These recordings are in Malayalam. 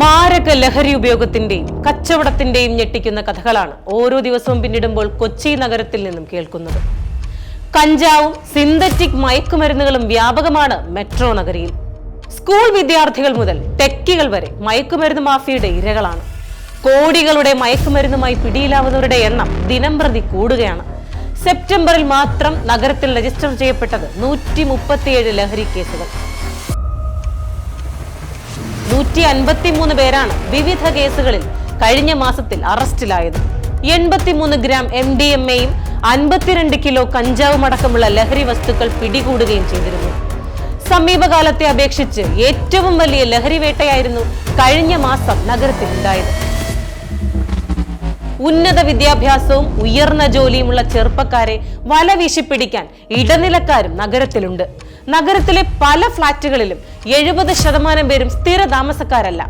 മാരക ലഹരി ഉപയോഗത്തിന്റെയും കച്ചവടത്തിന്റെയും ഞെട്ടിക്കുന്ന കഥകളാണ് ഓരോ ദിവസവും പിന്നിടുമ്പോൾ കൊച്ചി നഗരത്തിൽ നിന്നും കേൾക്കുന്നത്. കഞ്ചാവും സിന്തറ്റിക് മയക്കുമരുന്നുകളും വ്യാപകമാണ് മെട്രോ നഗരിയിൽ. സ്കൂൾ വിദ്യാർത്ഥികൾ മുതൽ ടെക്കികൾ വരെ മയക്കുമരുന്ന് മാഫിയുടെ ഇരകളാണ്. കോടികളുടെ മയക്കുമരുന്നുമായി പിടിയിലാവുന്നവരുടെ എണ്ണം ദിനംപ്രതി കൂടുകയാണ്. സെപ്റ്റംബറിൽ മാത്രം നഗരത്തിൽ രജിസ്റ്റർ ചെയ്യപ്പെട്ടത് നൂറ്റി ലഹരി കേസുകൾ. നൂറ്റി അൻപത്തിമൂന്ന് പേരാണ് വിവിധ കേസുകളിൽ കഴിഞ്ഞ മാസത്തിൽ അറസ്റ്റിലായത്. എൺപത്തിമൂന്ന് ഗ്രാം എം ഡി എം എയും അൻപത്തിരണ്ട് കിലോ കഞ്ചാവും അടക്കമുള്ള ലഹരി വസ്തുക്കൾ പിടികൂടുകയും ചെയ്തിരുന്നു. സമീപകാലത്തെ അപേക്ഷിച്ച് ഏറ്റവും വലിയ ലഹരി വേട്ടയായിരുന്നു കഴിഞ്ഞ മാസം നഗരത്തിൽ ഉണ്ടായത് ഉന്നത വിദ്യാഭ്യാസവും ഉയർന്ന ജോലിയുമുള്ള ചെറുപ്പക്കാരെ വല വീശിപ്പിടിക്കാൻ ഇടനിലക്കാരും നഗരത്തിലുണ്ട്. നഗരത്തിലെ പല ഫ്ളാറ്റുകളിലും എഴുപത് ശതമാനം പേരും സ്ഥിര താമസക്കാരല്ല.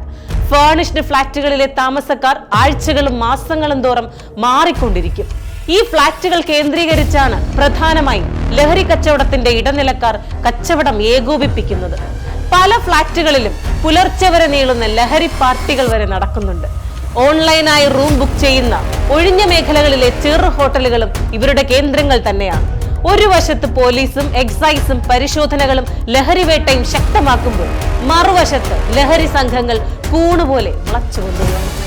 ഫേണിഷ്ഡ് ഫ്ളാറ്റുകളിലെ താമസക്കാർ ആഴ്ചകളും മാസങ്ങളും തോറും മാറിക്കൊണ്ടിരിക്കും. ഈ ഫ്ളാറ്റുകൾ കേന്ദ്രീകരിച്ചാണ് പ്രധാനമായും ലഹരി കച്ചവടത്തിന്റെ ഇടനിലക്കാർ കച്ചവടം ഏകോപിപ്പിക്കുന്നത്. പല ഫ്ളാറ്റുകളിലും പുലർച്ചെ വരെ നീളുന്ന ലഹരി പാർട്ടികൾ വരെ നടക്കുന്നുണ്ട്. ഓൺലൈനായി റൂം ബുക്ക് ചെയ്യുന്ന ഒഴിഞ്ഞ മേഖലകളിലെ ചെറു ഹോട്ടലുകളും ഇവരുടെ കേന്ദ്രങ്ങൾ തന്നെയാണ്. ഒരു വശത്ത് പോലീസും എക്സൈസും പരിശോധനകളും ലഹരിവേട്ടയും ശക്തമാക്കുമ്പോൾ മറുവശത്ത് ലഹരി സംഘങ്ങൾ കൂണുപോലെ വളച്ചു കൊണ്ടുപോകുന്നു